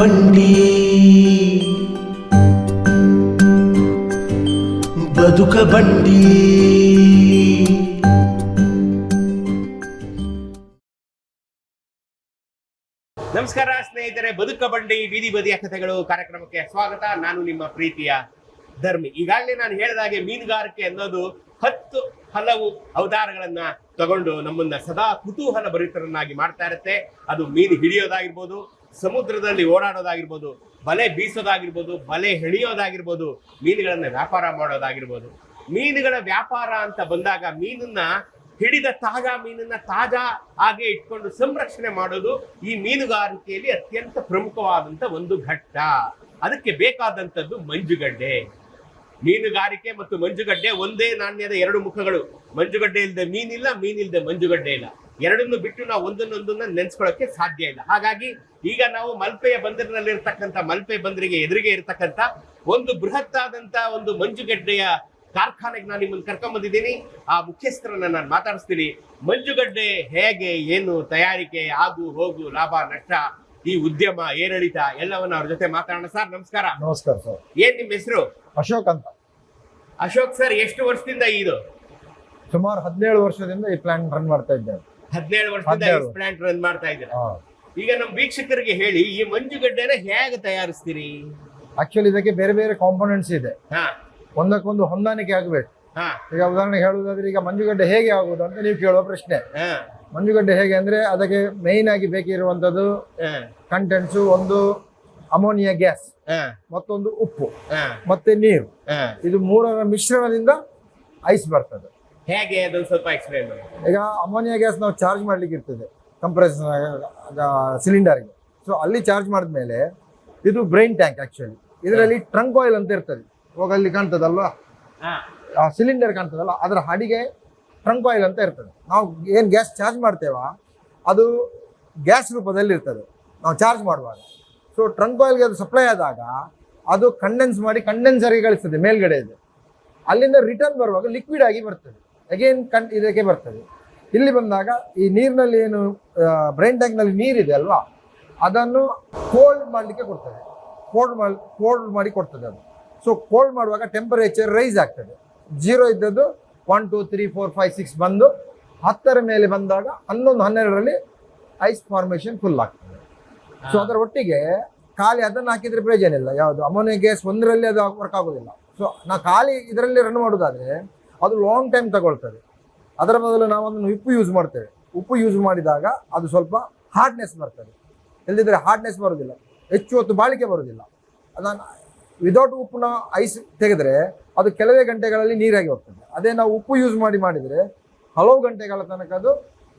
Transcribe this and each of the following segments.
ಬಂಡಿ. ಬದುಕ ಬಂಡಿ. ನಮಸ್ಕಾರ ಸ್ನೇಹಿತರೆ, ಬದುಕ ಬಂಡಿ, ಬೀದಿ ಬದಿಯ ಕಥೆಗಳು ಕಾರ್ಯಕ್ರಮಕ್ಕೆ ಸ್ವಾಗತ. ನಾನು ನಿಮ್ಮ ಪ್ರೀತಿಯ ಧರ್ಮಿ. ಈಗಾಗಲೇ ನಾನು ಹೇಳಿದಾಗೆ ಮೀನುಗಾರಿಕೆ ಅನ್ನೋದು ಹತ್ತು ಹಲವು ಅವತಾರಗಳನ್ನ ತಗೊಂಡು ನಮ್ಮನ್ನ ಸದಾ ಕುತೂಹಲ ಭರಿತರನ್ನಾಗಿ ಮಾಡ್ತಾ ಇರುತ್ತೆ. ಅದು ಮೀನು ಹಿಡಿಯೋದಾಗಿರ್ಬೋದು ಸಮುದ್ರದಲ್ಲಿ ಓಡಾಡೋದಾಗಿರ್ಬೋದು, ಬಲೆ ಬೀಸೋದಾಗಿರ್ಬೋದು, ಬಲೆ ಹೆಣಿಯೋದಾಗಿರ್ಬೋದು ಮೀನುಗಳನ್ನ ವ್ಯಾಪಾರ ಮಾಡೋದಾಗಿರ್ಬೋದು. ಮೀನುಗಳ ವ್ಯಾಪಾರ ಅಂತ ಬಂದಾಗ ಮೀನನ್ನ ಹಿಡಿದ ತಾಜಾ ಮೀನನ್ನ ತಾಜಾ ಹಾಗೆ ಇಟ್ಕೊಂಡು ಸಂರಕ್ಷಣೆ ಮಾಡೋದು ಈ ಮೀನುಗಾರಿಕೆಯಲ್ಲಿ ಅತ್ಯಂತ ಪ್ರಮುಖವಾದಂತ ಒಂದು ಘಟ್ಟ. ಅದಕ್ಕೆ ಬೇಕಾದಂಥದ್ದು ಮಂಜುಗಡ್ಡೆ. ಮೀನುಗಾರಿಕೆ ಮತ್ತು ಮಂಜುಗಡ್ಡೆ ಒಂದೇ ನಾಣ್ಯದ ಎರಡು ಮುಖಗಳು. ಮಂಜುಗಡ್ಡೆ ಇಲ್ಲದೆ ಮೀನಿಲ್ಲ ಮೀನಿಲ್ಲದೆ ಮಂಜುಗಡ್ಡೆ ಇಲ್ಲ. ಎರಡನ್ನು ಬಿಟ್ಟು ನಾವು ಒಂದನ್ನೊಂದನ್ನ ನೆನೆಸ್ಕೊಳ್ಳೋಕೆ ಸಾಧ್ಯ ಇಲ್ಲ. ಹಾಗಾಗಿ ಈಗ ನಾವು ಮಲ್ಪೆಯ ಬಂದರಿನಲ್ಲಿ ಇರ್ತಕ್ಕಂಥ ಮಲ್ಪೆ ಬಂದರಿಗೆ ಎದುರಿಗೆ ಇರತಕ್ಕಂಥ ಒಂದು ಬೃಹತ್ತಾದಂತ ಒಂದು ಮಂಜುಗಡ್ಡೆಯ ಕಾರ್ಖಾನೆಗೆ ನಾನು ನಿಮ್ಮನ್ನು ಕರ್ಕೊಂಬಂದಿದ್ದೀನಿ ಆ ಮುಖ್ಯಸ್ಥರನ್ನ ನಾನು ಮಾತಾಡಿಸ್ತೀನಿ. ಮಂಜುಗಡ್ಡೆ ಹೇಗೆ ಏನು ತಯಾರಿಕೆ ಆಗು ಹೋಗು ಲಾಭ ನಷ್ಟ ಈ ಉದ್ಯಮ ಏರಿಳಿತ ಎಲ್ಲವನ್ನ ಅವ್ರ ಜೊತೆ ಮಾತಾಡೋಣ. ಸರ್ ನಮಸ್ಕಾರ. ನಮಸ್ಕಾರ ಸರ್. ಏನ್ ನಿಮ್ಮ ಹೆಸರು? ಅಶೋಕ್ ಅಂತ. ಅಶೋಕ್ ಸರ್ ಎಷ್ಟು ವರ್ಷದಿಂದ ಇದು? ಸುಮಾರು ಹದಿನೇಳು ವರ್ಷದಿಂದ ಈ ಪ್ಲಾನ್ ರನ್ ಮಾಡ್ತಾ ಇದ್ದೇವೆ. ಹದಿನೇಳು ವರ್ಷದಿಂದ ಈ ಪ್ಲಾಂಟ್ ರನ್ ಮಾಡ್ತಾ ಇದ್ದೀರಾ? ಈಗ ನಮ್ಮ ವೀಕ್ಷಕರಿಗೆ ಹೇಳಿ ಈ ಮಂಜುಗಡ್ಡೆನ ಹೇಗೆ ತಯಾರಿಸ್ತೀರಿ? ಆಕ್ಚುಲಿ ಇದಕ್ಕೆ ಬೇರೆ ಬೇರೆ ಕಾಂಪೋನೆಂಟ್ಸ್ ಇದೆ. ಹಾ. ಒಂದಕ್ಕೊಂದು ಹೊಂದಾಣಿಕೆ ಆಗಬೇಕು. ಹಾ. ಈಗ ಉದಾಹರಣೆ ಹೇಳುವುದಾದ್ರೆ ಈಗ ಮಂಜುಗಡ್ಡೆ ಹೇಗೆ ಆಗುವುದು ಅಂತ ನೀವು ಕೇಳುವ ಪ್ರಶ್ನೆ. ಹಾ. ಮಂಜುಗಡ್ಡೆ ಹೇಗೆ ಅಂದ್ರೆ ಅದಕ್ಕೆ ಮೇಯ್ನ್ ಆಗಿ ಬೇಕಿರುವಂತದ್ದು ಕಂಟೆಂಟ್ಸ್ ಒಂದು ಅಮೋನಿಯಾ ಗ್ಯಾಸ್ ಹಾ. ಮತ್ತೊಂದು ಉಪ್ಪು ಹಾ. ಮತ್ತೆ ನೀರು. ಇದು ಮೂರರ ಮಿಶ್ರಣದಿಂದ ಐಸ್ ಬರ್ತದೆ. ಹೇಗೆ ಅದು ಸ್ವಲ್ಪ ಎಕ್ಸ್ಪ್ಲೈನ್ ಮಾಡಿ. ಈಗ ಅಮೋನಿಯಾ ಗ್ಯಾಸ್ ನಾವು ಚಾರ್ಜ್ ಮಾಡ್ಲಿಕ್ಕೆ ಇರ್ತದೆ ಕಂಪ್ರೆಸ್ ಸಿಲಿಂಡರ್ಗೆ ಸೊ ಅಲ್ಲಿ ಚಾರ್ಜ್ ಮಾಡಿದ್ಮೇಲೆ ಇದು ಬ್ರೈನ್ ಟ್ಯಾಂಕ್ ಆಕ್ಚುಲಿ ಇದರಲ್ಲಿ ಟ್ರಂಕ್ ಆಯಿಲ್ ಅಂತ ಇರ್ತದೆ. ಇವಾಗ ಅಲ್ಲಿ ಕಾಣ್ತದಲ್ವಾ? ಆ ಸಿಲಿಂಡರ್ ಕಾಣ್ತದಲ್ಲ ಅದರ ಹಡಿಗೆ ಟ್ರಂಕ್ ಆಯಿಲ್ ಅಂತ ಇರ್ತದೆ. ನಾವು ಏನು ಗ್ಯಾಸ್ ಚಾರ್ಜ್ ಮಾಡ್ತೇವ? ಅದು ಗ್ಯಾಸ್ ರೂಪದಲ್ಲಿ ಇರ್ತದೆ. ನಾವು ಚಾರ್ಜ್ ಮಾಡುವಾಗ. ಸೊ ಟ್ರಂಕ್ ಆಯಿಲ್ಗೆ ಅದು ಸಪ್ಲೈ ಆದಾಗ ಅದು ಕಂಡೆನ್ಸ್ ಮಾಡಿ ಕಂಡೆನ್ಸರ್ಗೆ ಕಳಿಸ್ತದೆ ಮೇಲ್ಗಡೆ ಇದೆ. ಅಲ್ಲಿಂದ ರಿಟರ್ನ್ ಬರುವಾಗ ಲಿಕ್ವಿಡ್ ಆಗಿ ಬರ್ತದೆ. ಅಗೇನ್ ಕಣ್ ಇದಕ್ಕೆ ಬರ್ತದೆ. ಇಲ್ಲಿ ಬಂದಾಗ ಈ ನೀರಿನಲ್ಲಿ ಏನು ಬ್ರೈನ್ ಟ್ಯಾಂಕ್ನಲ್ಲಿ ನೀರಿದೆ ಅಲ್ವಾ? ಅದನ್ನು ಕೋಲ್ಡ್ ಮಾಡಲಿಕ್ಕೆ ಕೊಡ್ತದೆ. ಕೋಲ್ಡ್ ಮಾಡಿ ಕೋಲ್ಡ್ ಮಾಡಿ ಕೊಡ್ತದೆ ಅದು. ಸೊ ಕೋಲ್ಡ್ ಮಾಡುವಾಗ ಟೆಂಪರೇಚರ್ ರೈಸ್ ಆಗ್ತದೆ. ಜೀರೋ ಇದ್ದದ್ದು one two three four five six ಬಂದು ಹತ್ತರ ಮೇಲೆ ಬಂದಾಗ ಹನ್ನೊಂದು, ಹನ್ನೆರಡರಲ್ಲಿ ಐಸ್ ಫಾರ್ಮೇಷನ್ ಫುಲ್ ಆಗ್ತದೆ. ಸೊ ಅದರ ಒಟ್ಟಿಗೆ ಖಾಲಿ ಅದನ್ನು ಹಾಕಿದರೆ ಪ್ರಯೋಜನ ಇಲ್ಲ. ಯಾವುದು? ಅಮೋನಿಯಾ ಗ್ಯಾಸ್ ಒಂದರಲ್ಲಿ ಅದು ವರ್ಕ್ ಆಗೋದಿಲ್ಲ. ಸೊ ನಾ ಖಾಲಿ ಇದರಲ್ಲಿ ರನ್ ಮಾಡೋದಾದ್ರೆ ಅದು ಲಾಂಗ್ ಟೈಮ್ ತಗೊಳ್ತದೆ. ಅದರ ಬದಲು ನಾವು ಉಪ್ಪು ಯೂಸ್ ಮಾಡ್ತೇವೆ. ಉಪ್ಪು ಯೂಸ್ ಮಾಡಿದಾಗ ಅದು ಸ್ವಲ್ಪ ಹಾರ್ಡ್ನೆಸ್ ಬರ್ತದೆ. ಇಲ್ಲದಿದ್ದರೆ ಹಾರ್ಡ್ನೆಸ್ ಬರೋದಿಲ್ಲ. ಹೆಚ್ಚು ಹೊತ್ತು ಬಾಳಿಕೆ ಬರೋದಿಲ್ಲ. ಅದನ್ನು ವಿದೌಟ್ ಉಪ್ಪನ್ನ ಐಸ್ ತೆಗೆದರೆ ಅದು ಕೆಲವೇ ಗಂಟೆಗಳಲ್ಲಿ ನೀರಾಗಿ ಹೋಗ್ತದೆ. ಅದೇ ನಾವು ಉಪ್ಪು ಯೂಸ್ ಮಾಡಿ ಮಾಡಿದರೆ ಹಲವು ಗಂಟೆಗಳ ತನಕ ಅದು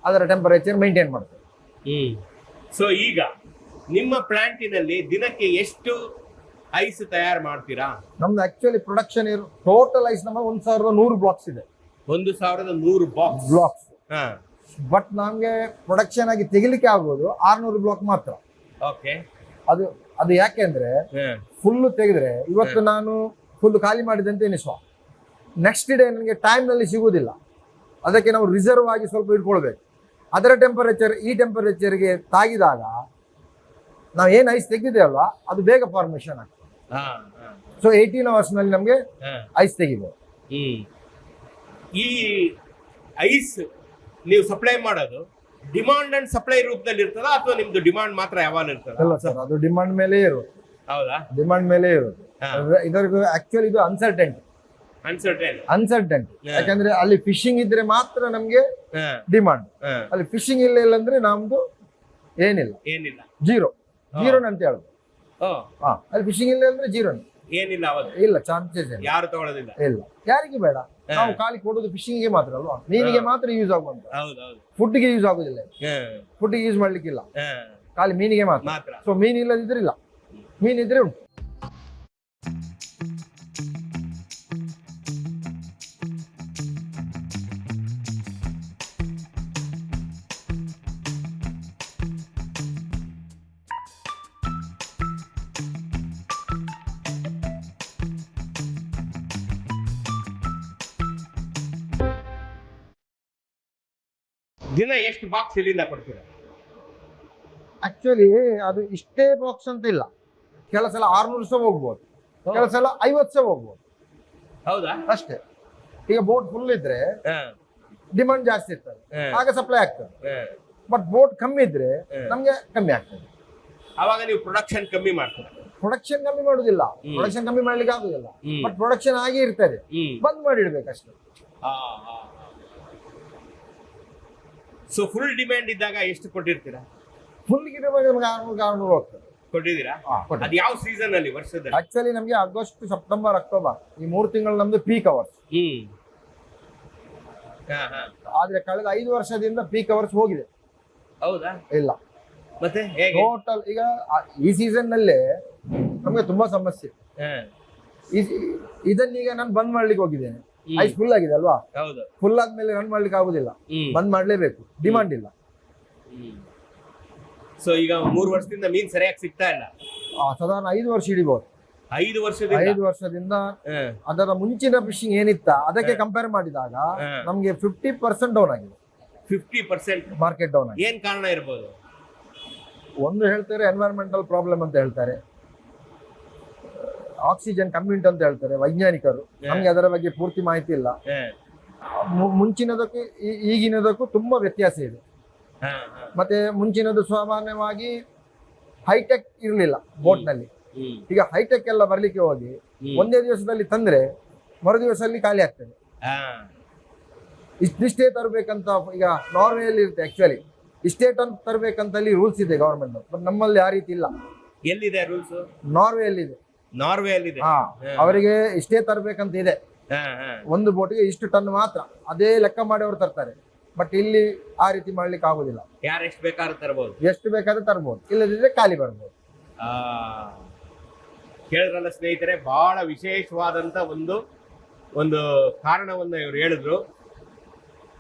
ಅದರ ಟೆಂಪರೇಚರ್ ಮೇಂಟೈನ್ ಮಾಡ್ತದೆ. ಸೊ ಈಗ ನಿಮ್ಮ ಪ್ಲಾಂಟಿನಲ್ಲಿ ದಿನಕ್ಕೆ ಎಷ್ಟು ಐಸ್ ತಯಾರು ಮಾಡ್ತೀರಾ? ನಮ್ದು ಆಕ್ಚುಲಿ ಪ್ರೊಡಕ್ಷನ್ ಇರೋ ಟೋಟಲ್ ಐಸ್ ನಮ್ಮ ಒಂದು ಸಾವಿರದ ನೂರು ಬ್ಲಾಕ್ಸ್ ಇದೆ. ಒಂದು ಸಾವಿರದ ನೂರು ಬಾಕ್ಸ್ ಬ್ಲಾಕ್ಸ್ ಹಾ. ಬಟ್ ನಮಗೆ ಪ್ರೊಡಕ್ಷನ್ ಆಗಿ ತೆಗಿಲಿಕ್ಕೆ ಆಗ್ಬೋದು ಆರ್ನೂರು ಬ್ಲಾಕ್ ಮಾತ್ರ. ಓಕೆ ಅದು ಅದು ಯಾಕೆಂದ್ರೆ ಫುಲ್ ತೆಗೆದ್ರೆ ಇವತ್ತು ನಾನು ಫುಲ್ ಖಾಲಿ ಮಾಡಿದೆ ಅಂತ ಎನಿಸುವ ನೆಕ್ಸ್ಟ್ ಡೇ ನನಗೆ ಟೈಮ್ನಲ್ಲಿ ಸಿಗುವುದಿಲ್ಲ. ಅದಕ್ಕೆ ನಾವು ರಿಸರ್ವ್ ಆಗಿ ಸ್ವಲ್ಪ ಇಟ್ಕೊಳ್ಬೇಕು. ಅದರ ಟೆಂಪರೇಚರ್ ಈ ಟೆಂಪರೇಚರ್ಗೆ ತಾಗಿದಾಗ ನಾವು ಏನು ಐಸ್ ತೆಗೆದಿದ್ದೇವಲ್ಲ ಅದು ಬೇಗ ಫಾರ್ಮೇಷನ್ ಆಗ್ತದೆ. ಸೊ ಏಯ್ಟೀನ್ ಅವರ್ಸ್ನಲ್ಲಿ ನಮಗೆ ಐಸ್ ತೆಗಿದೆ ಈ ಐಸ್ ನೀವು ಸಪ್ಲೈ ಮಾಡೋದು ಡಿಮಾಂಡ್ ಅಂಡ್ ಸಪ್ಲೈ ರೂಪದಲ್ಲಿ ಇರ್ತದ ಅಥವಾ ನಿಮ್ದು ಡಿಮಾಂಡ್ ಮಾತ್ರ ಯಾವಾಗ ಇರ್ತದ? ಅಲ್ಲ ಸರ್ ಅದು ಡಿಮಾಂಡ್ ಮೇಲೆ ಇರುತ್ತೆ ಹೌದಾ? ಡಿಮಾಂಡ್ ಮೇಲೆ ಇರುತ್ತೆ. ಇದರ ಆಕ್ಚುಲಿ ಇದು ಅನ್ಸರ್ಟೆಂಟ್ ಅನ್ಸರ್ಟೆಂಟ್ ಯಾಕಂದ್ರೆ ಅಲ್ಲಿ ಫಿಶಿಂಗ್ ಇದ್ರೆ ಮಾತ್ರ ನಮ್ಗೆ ಡಿಮಾಂಡ್ ಅಲ್ಲಿ ಫಿಶಿಂಗ್ ಇಲ್ಲ ಇಲ್ಲ ಅಂದ್ರೆ ನಮ್ದು ಏನಿಲ್ಲ. ಏನಿಲ್ಲ. ಜೀರೋ ಹಾ. ಜೀರೋನ್ ಅಂತ ಹೇಳುದು ಅಲ್ಲಿ ಫಿಶಿಂಗ್ ಇಲ್ಲ ಅಂದ್ರೆ ಜೀರೋನ್ ಏನಿಲ್ಲ ಅವತ್ತು. ಇಲ್ಲ ಚಾನ್ಸಸ್ ಇಲ್ಲ. ಯಾರು ತಗೊಳ್ಳೋದಿಲ್ಲ ಇಲ್ಲ. ಯಾರಿಗೆ ಬೇಡ? ನಾವು ಖಾಲಿ ಕೊಡೋದು ಫಿಶಿಂಗ್ಗೆ ಮಾತ್ರ ಅಲ್ವಾ? ಮೀನಿಗೆ ಮಾತ್ರ ಯೂಸ್ ಆಗುವಂತ. ಹೌದು ಹೌದು. ಫುಡ್ಗೆ ಯೂಸ್ ಆಗುದಿಲ್ಲ ಫುಡ್ಗೆ ಯೂಸ್ ಮಾಡ್ಲಿಕ್ಕಿಲ್ಲ. ಖಾಲಿ ಮೀನಿಗೆ ಮಾತ್ರ. ಮಾತ್ರ. ಸೊ ಮೀನ್ ಇಲ್ಲದಿದ್ರೆ ಇಲ್ಲ. ಮೀನ್ ಇದ್ರೆ ಉಂಟು. ಎಷ್ಟು ಬಾಕ್ಸ್ ಇಲ್ಲಿಂದ ಕೊಡ್ತೀರಾ? ಆಕ್ಚುಲಿ ಅದು ಇಷ್ಟೇ ಬಾಕ್ಸ್ ಅಂತ ಇಲ್ಲ. ಕೆಲವು ಸಲ ಆರ್ನೂರು ಸಹ ಹೋಗ್ಬೋದು. ಕೆಲವು ಸಲ ಐವತ್ತು ಸಹ ಹೋಗ್ಬೋದು. ಹೌದಾ? ಅಷ್ಟೇ. ಈಗ ಬೋಟ್ ಫುಲ್ ಇದ್ರೆ ಡಿಮಾಂಡ್ ಜಾಸ್ತಿ ಇರ್ತದೆ. ಆಗ ಸಪ್ಲೈ ಆಗ್ತದೆ. ಬಟ್ ಬೋಟ್ ಕಮ್ಮಿ ಇದ್ರೆ. ನಮ್ಗೆ ಕಮ್ಮಿ ಆಗ್ತದೆ. ಅವಾಗ ನೀವು ಪ್ರೊಡಕ್ಷನ್ ಕಮ್ಮಿ ಮಾಡ್ತೀರಾ? ಪ್ರೊಡಕ್ಷನ್ ಕಮ್ಮಿ ಮಾಡುದಿಲ್ಲ. ಪ್ರೊಡಕ್ಷನ್ ಕಮ್ಮಿ ಮಾಡ್ಲಿಕ್ಕೆ ಆಗುದಿಲ್ಲ. ಬಟ್ ಪ್ರೊಡಕ್ಷನ್ ಆಗಿ ಇರ್ತದೆ. ಬಂದ್ ಮಾಡಿ ಮಾಡಿಡ್ಬೇಕಷ್ಟೇ ಸೊ ಫುಲ್ ಡಿಮ್ಯಾಂಡ್ ಇದ್ದಾಗ ಎಷ್ಟು ಕೊಟ್ಟಿರ್ತೀರಾ? ಫುಲ್ ಗಿಡವಾಗ ನಮ್ಗೆ ಆರ್ನೂರು ಆರ್ನೂರು ಹೋಗ್ತದೆ. ಕೊಟ್ಟಿದ್ದೀರಾ? ಅದ್ ಯಾವ ಸೀಸನ್ ಅಲ್ಲಿ ವರ್ಷದಲ್ಲಿ? ಆಕ್ಚುಲಿ ನಮಗೆ ಆಗಸ್ಟ್ ಸೆಪ್ಟೆಂಬರ್ ಅಕ್ಟೋಬರ್ ಈ ಮೂರು ತಿಂಗಳು ನಮ್ದು ಪೀಕ್ ಅವರ್ಸ್ ಹ್ಮ್. ಹಾ ಹಾ. ಆದ್ರೆ ಕಳೆದ ಐದು ವರ್ಷದಿಂದ ಪೀಕ್ ಅವರ್ಸ್ ಹೋಗಿದೆ. ಹೌದಾ? ಇಲ್ಲ. ಮತ್ತೆ ಹೇಗೆ? ಟೋಟಲ್ ಈಗ ಆ- ಈ ಸೀಸನ್ ನಲ್ಲೇ ನಮ್ಗೆ ತುಂಬಾ ಸಮಸ್ಯೆ. ಹಾ, ಈ- ಇದನ್ನೀಗ ನಾನು ಬಂದ್ ಮಾಡ್ಲಿಕ್ಕೆ ಹೋಗಿದ್ದೇನೆ. ಐಸ್ ಫುಲ್ ಆಗಿದೆ ಅಲ್ವಾ? ಫುಲ್ ಆದ್ಮೇಲೆ ರನ್ ಮಾಡ್ಲಿಕ್ಕೆ ಆಗುದಿಲ್ಲ. ಬಂದ್ ಮಾಡ್ಲೇಬೇಕು. ಡಿಮಾಂಡ್ ಇಲ್ಲ. ಸೊ ಈಗ ಮೂರು ವರ್ಷದಿಂದ ಮೀನ್ ಸರಿಯಾಗಿ ಸಿಗ್ತಾ ಇಲ್ಲ. ಸಾಧಾರಣ ಐದು ವರ್ಷ ಹಿಡಿಬಹುದು ಐದು ವರ್ಷದ ಐದು ವರ್ಷದಿಂದ ಅದರ ಮುಂಚಿನ ಫಿಶಿಂಗ್ ಏನಿತ್ತ ಅದಕ್ಕೆ ಕಂಪೇರ್ ಮಾಡಿದಾಗ. ನಮ್ಗೆ ಫಿಫ್ಟಿ ಪರ್ಸೆಂಟ್ ಡೌನ್ ಆಗಿದೆ. ಫಿಫ್ಟಿ ಪರ್ಸೆಂಟ್ ಮಾರ್ಕೆಟ್ ಡೌನ್ ಆಗಿದೆ. ಏನ್ ಕಾರಣ ಇರ್ಬೋದು? ಒಂದು ಹೇಳ್ತಾರೆ ಎನ್ವೈರನ್ಮೆಂಟಲ್ ಪ್ರಾಬ್ಲಮ್ ಅಂತ ಹೇಳ್ತಾರೆ. ಆಕ್ಸಿಜನ್ ಕಮ್ಮಿ ಉಂಟು ಅಂತ ಹೇಳ್ತಾರೆ ವೈಜ್ಞಾನಿಕರು. ನಮ್ಗೆ ಅದರ ಬಗ್ಗೆ ಪೂರ್ತಿ ಮಾಹಿತಿ ಇಲ್ಲ. ಮುಂಚಿನದಕ್ಕೂ ಈಗಿನದಕ್ಕೂ ತುಂಬಾ ವ್ಯತ್ಯಾಸ ಇದೆ. ಮತ್ತೆ ಮುಂಚಿನದು ಸಾಮಾನ್ಯವಾಗಿ ಹೈಟೆಕ್ ಇರಲಿಲ್ಲ ಬೋಟ್ನಲ್ಲಿ ಈಗ ಹೈಟೆಕ್ ಎಲ್ಲ ಬರ್ಲಿಕ್ಕೆ ಹೋಗಿ ಒಂದೇ ದಿವಸದಲ್ಲಿ ತಂದ್ರೆ ಮರು ದಿವಸದಲ್ಲಿ ಖಾಲಿ ಆಗ್ತದೆ. ಇಷ್ಟಿಷ್ಟೇ ತರಬೇಕಂತ ಈಗ ನಾರ್ವೆಯಲ್ಲಿ ಇರುತ್ತೆ ಆಕ್ಚುಲಿ ಇಷ್ಟೇ ಟನ್ ತರಬೇಕಂತ ಅಲ್ಲಿ ರೂಲ್ಸ್ ಇದೆ ಗವರ್ಮೆಂಟ್ ಬಟ್ ನಮ್ಮಲ್ಲಿ ಆ ರೀತಿ ಇಲ್ಲ. ಎಲ್ಲಿದೆ ರೂಲ್ಸ್ ಇದೆ ನಾರ್ವೆ ಅಲ್ಲಿದೆ ಹಾ. ಅವರಿಗೆ ಇಷ್ಟೇ ತರಬೇಕಂತ ಇದೆ. ಒಂದು ಬೋಟಿಗೆ ಇಷ್ಟು ಟನ್ ಮಾತ್ರ. ಅದೇ ಲೆಕ್ಕ ಮಾಡಿ ಅವರು ತರ್ತಾರೆ. ಬಟ್ ಇಲ್ಲಿ ಆ ರೀತಿ ಮಾಡ್ಲಿಕ್ಕೆ ಆಗುದಿಲ್ಲ. ಯಾರು ಎಷ್ಟು ಬೇಕಾದ್ರೂ ತರಬಹುದು ಎಷ್ಟು ಬೇಕಾದ್ರೆ ತರಬಹುದು ಇಲ್ಲದಿದ್ರೆ ಖಾಲಿ ಬರ್ಬೋದು. ಆ ಕೇಳಿದ್ರಲ್ಲ ಸ್ನೇಹಿತರೆ ಬಹಳ ವಿಶೇಷವಾದಂತ ಒಂದು ಒಂದು ಕಾರಣವನ್ನ ಇವರು ಹೇಳಿದ್ರು.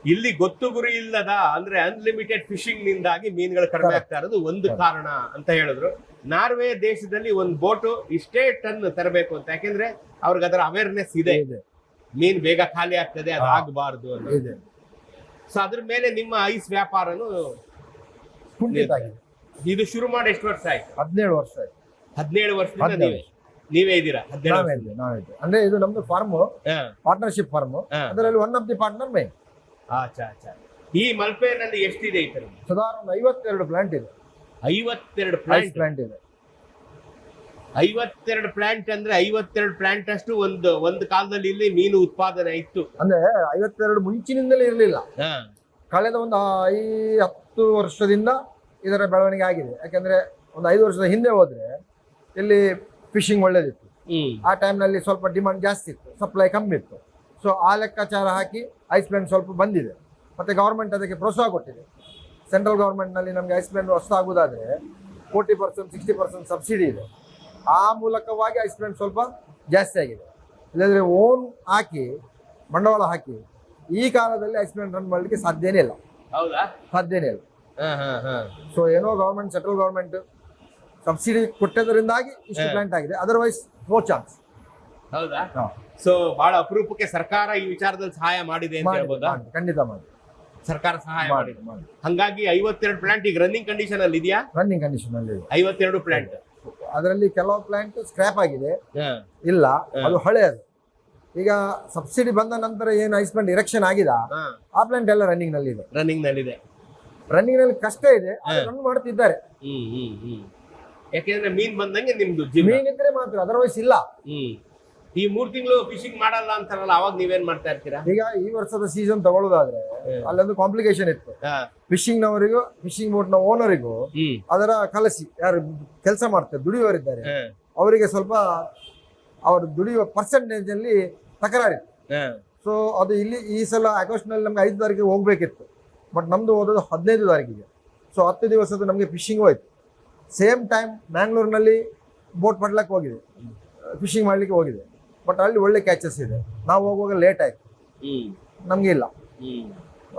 ಇಲ್ಲಿ ಗೊತ್ತು ಗುರಿ ಇಲ್ಲದ ಅಂದ್ರೆ ಅನ್ಲಿಮಿಟೆಡ್ ಫಿಶಿಂಗ್ ನಿಂದಾಗಿ ಮೀನುಗಳು ಕಡಿಮೆ ಆಗ್ತಾ ಇರೋದು ಒಂದು ಕಾರಣ ಅಂತ ಹೇಳಿದ್ರು. ನಾರ್ವೆ ದೇಶದಲ್ಲಿ ಒಂದು ಬೋಟು ಇಷ್ಟೇ ಟನ್ ತರಬೇಕು ಅಂತ. ಯಾಕೆಂದ್ರೆ ಅವ್ರಿಗೆ ಅದರ ಅವೇರ್ನೆಸ್ ಇದೆ. ಇದೆ. ಮೀನ್ ಬೇಗ ಖಾಲಿ ಆಗ್ತದೆ ಅದು. ಆಗಬಾರ್ದು ಸೊ ಅದ್ರ ಮೇಲೆ ನಿಮ್ಮ ಐಸ್ ವ್ಯಾಪಾರನು ಇದು ಶುರು ಮಾಡಿ ಎಷ್ಟು ವರ್ಷ ಆಯ್ತು? ಹದಿನೇಳು ವರ್ಷ ಆಯ್ತು. ಹದಿನೇಳು ವರ್ಷದಿಂದ ನೀವೇ? ನೀವೇ ಇದ್ದೀರಾ? ಹದಿನೇಳು ಅಂದ್ರೆ ಇದು ನಮ್ದು ಫಾರ್ಮ್ ಪಾರ್ಟ್ನರ್ಶಿಪ್ ಫಾರ್ಮ್ ಅದರಲ್ಲಿ ಒನ್ ಆಫ್ ದಿ ಪಾರ್ಟ್ನರ್ ಮೇ ಆಚಾ ಆಚಾ. ಈ ಮಲ್ಪೆನಲ್ಲಿ ಎಷ್ಟಿದೆ ಈ ತರ ಐವತ್ತೆರಡು ಪ್ಲಾಂಟ್ ಇದೆ. ಐವತ್ತೆರಡು ಪ್ಲಾಂಟ್ ಪ್ಲಾಂಟ್ ಇದೆ. ಐವತ್ತೆರಡು ಪ್ಲಾಂಟ್ ಅಂದ್ರೆ ಐವತ್ತೆರಡು ಪ್ಲಾಂಟ್ ಅಷ್ಟು ಒಂದು ಒಂದು ಕಾಲದಲ್ಲಿ ಇಲ್ಲಿ ಮೀನು ಉತ್ಪಾದನೆ ಇತ್ತು. ಅಂದ್ರೆ ಐವತ್ತೆರಡು ಮುಂಚಿನಿಂದಲೇ ಇರಲಿಲ್ಲ. ಕಳೆದ ಒಂದು ಐ ಹತ್ತು ವರ್ಷದಿಂದ ಇದರ ಬೆಳವಣಿಗೆ ಆಗಿದೆ. ಯಾಕಂದ್ರೆ ಒಂದು ಐದು ವರ್ಷದ ಹಿಂದೆ ಹೋದ್ರೆ ಇಲ್ಲಿ ಫಿಶಿಂಗ್ ಒಳ್ಳೇದಿತ್ತು. ಆ ಟೈಮ್ನಲ್ಲಿ ಸ್ವಲ್ಪ ಡಿಮಾಂಡ್ ಜಾಸ್ತಿ ಇತ್ತು ಸಪ್ಲೈ ಕಮ್ಮಿ ಇತ್ತು. ಸೊ ಆ ಲೆಕ್ಕಾಚಾರ ಹಾಕಿ ಐಸ್ ಪ್ಲಾಂಟ್ ಸ್ವಲ್ಪ ಬಂದಿದೆ. ಮತ್ತೆ ಗೌರ್ಮೆಂಟ್ ಅದಕ್ಕೆ ಪ್ರೋತ್ಸಾಹ ಕೊಟ್ಟಿದೆ. ಸೆಂಟ್ರಲ್ ಗೌರ್ಮೆಂಟ್ನಲ್ಲಿ ನಮಗೆ ice plant ಹೊಸದಾಗುವುದಾದ್ರೆ forty percent sixty percent subsidy ಇದೆ. ಆ ಮೂಲಕವಾಗಿ ಐಸ್ ಪ್ಲಾಂಟ್ ಸ್ವಲ್ಪ ಜಾಸ್ತಿ ಆಗಿದೆ. ಇಲ್ಲದ್ರೆ ಓನ್ ಹಾಕಿ ಬಂಡವಾಳ ಹಾಕಿ ಈ ಕಾಲದಲ್ಲಿ ಐಸ್ ಪ್ಲಾಂಟ್ ರನ್ ಮಾಡಲಿಕ್ಕೆ ಸಾಧ್ಯನೇ ಇಲ್ಲ. ಹೌದಾ? ಸಾಧ್ಯನೇ ಇಲ್ಲ. ಸೊ ಏನೋ ಗೌರ್ಮೆಂಟ್ ಸೆಂಟ್ರಲ್ ಗೌರ್ಮೆಂಟ್ ಸಬ್ಸಿಡಿ ಕೊಟ್ಟದರಿಂದಾಗಿ ಇಷ್ಟು ಪ್ಲಾಂಟ್ ಆಗಿದೆ. ಅದರ್ವೈಸ್ ನೋ ಚಾನ್ಸ್ ಹೌದಾ? ಸೊ ಬಹಳ ಅಪರೂಪಕ್ಕೆ ಸರ್ಕಾರ ಈ ವಿಚಾರದಲ್ಲಿ ಸಹಾಯ ಮಾಡಿದೆ ಅಂತ ಹೇಳ್ಬೋದಾ? ಖಂಡಿತ ಮಾಡಿ. ಸರ್ಕಾರ ಸಹಾಯ ಮಾಡಿ ಮಾಡಿದೆ. ಮಾಡಿ. ಹಂಗಾಗಿ ಐವತ್ತೆರಡು ಪ್ಲಾಂಟ್ ಈಗ ರನ್ನಿಂಗ್ ಕಂಡೀಷನ್ ಅಲ್ಲಿ ಇದೆಯಾ? ರನ್ನಿಂಗ್ ಕಂಡೀಷನ್ ಅಲ್ಲಿ ಇದೆ. ಐವತ್ತೆರಡು ಪ್ಲಾಂಟ್ ಅದರಲ್ಲಿ ಕೆಲವು ಪ್ಲಾಂಟ್ ಸ್ಕ್ರಾಪ್ ಆಗಿದೆ. ಇಲ್ಲ ಹಳೆ ಅದು ಹಳೆಯದು ಈಗ ಸಬ್ಸಿಡಿ ಬಂದ ನಂತರ ಏನು ಐಸ್ ಪ್ಲಾಂಟ್ ಇರೆಕ್ಷನ್ ಆಗಿದೆ? ಆ ಪ್ಲಾಂಟ್ ಎಲ್ಲ ರನ್ನಿಂಗ್ನಲ್ಲಿ ಇದೆ. ರನ್ನಿಂಗ್ನಲ್ಲಿ ಇದೆ ರನ್ನಿಂಗ್ನಲ್ಲಿ ಕಷ್ಟ ಇದೆ. ರನ್ ಮಾಡ್ತಿದ್ದಾರೆ. ಯಾಕೆಂದ್ರೆ ಮೀನ್ ಬಂದಂಗೆ ನಿಮ್ದು ಮೀನ್ ಇದ್ರೆ ಮಾತ್ರ ಅದರ್ವೈಸ್ ಇಲ್ಲ. ಹ್ಮ್. ಈ ಮೂರ್ ತಿಂಗಳು ಫಿಶಿಂಗ್ ಮಾಡಲ್ಲ ಅಂತಾರಲ್ಲ ಅವಾಗ ನೀವೇನ್ ಮಾಡ್ತಾ ಇರ್ತೀರಾ? ಈಗ ಈ ವರ್ಷದ ಸೀಸನ್ ತಗೊಳ್ಳೋದಾದ್ರೆ ಅಲ್ಲೊಂದು ಕಾಂಪ್ಲಿಕೇಶನ್ ಇತ್ತು. ಫಿಶಿಂಗ್ ನವರಿಗೂ ಫಿಶಿಂಗ್ ಬೋಟ್ನ ಓನರಿಗೂ ಅದರ ಕಲಸಿ ಯಾರು ಕೆಲಸ ಮಾಡ್ತಾರೆ ದುಡಿಯುವರಿದ್ದಾರೆ. ಅವರಿಗೆ ಸ್ವಲ್ಪ ಅವರು ದುಡಿಯುವ ಪರ್ಸೆಂಟೇಜ್ ಅಲ್ಲಿ ತಕರಾರಿತ್ತು. ಸೊ ಅದು ಇಲ್ಲಿ ಈ ಸಲ ಆಗಸ್ಟ್ನಲ್ಲಿ ನಮ್ಗೆ ಐದು ತಾರೀಕಿಗೆ ಹೋಗ್ಬೇಕಿತ್ತು. ಬಟ್ ನಮ್ದು ಹೋದದ್ದು ಹದಿನೈದು ತಾರೀಕಿಗೆ. ಸೊ ಹತ್ತು ದಿವಸದ ನಮಗೆ ಫಿಶಿಂಗ್ ಹೋಯ್ತು. ಸೇಮ್ ಟೈಮ್ ಮ್ಯಾಂಗ್ಳೂರ್ನಲ್ಲಿ ಬೋಟ್ ಪಡ್ಲಕ್ಕೆ ಹೋಗಿದೆ. ಫಿಶಿಂಗ್ ಮಾಡ್ಲಿಕ್ಕೆ ಹೋಗಿದೆ. ಬಟ್ ಅಲ್ಲಿ ಒಳ್ಳೆ ಕ್ಯಾಚಸ್ ಇದೆ. ನಾವು ಹೋಗುವಾಗ ಲೇಟ್ ಆಯ್ತು. ನಮ್ಗೆ ಇಲ್ಲ.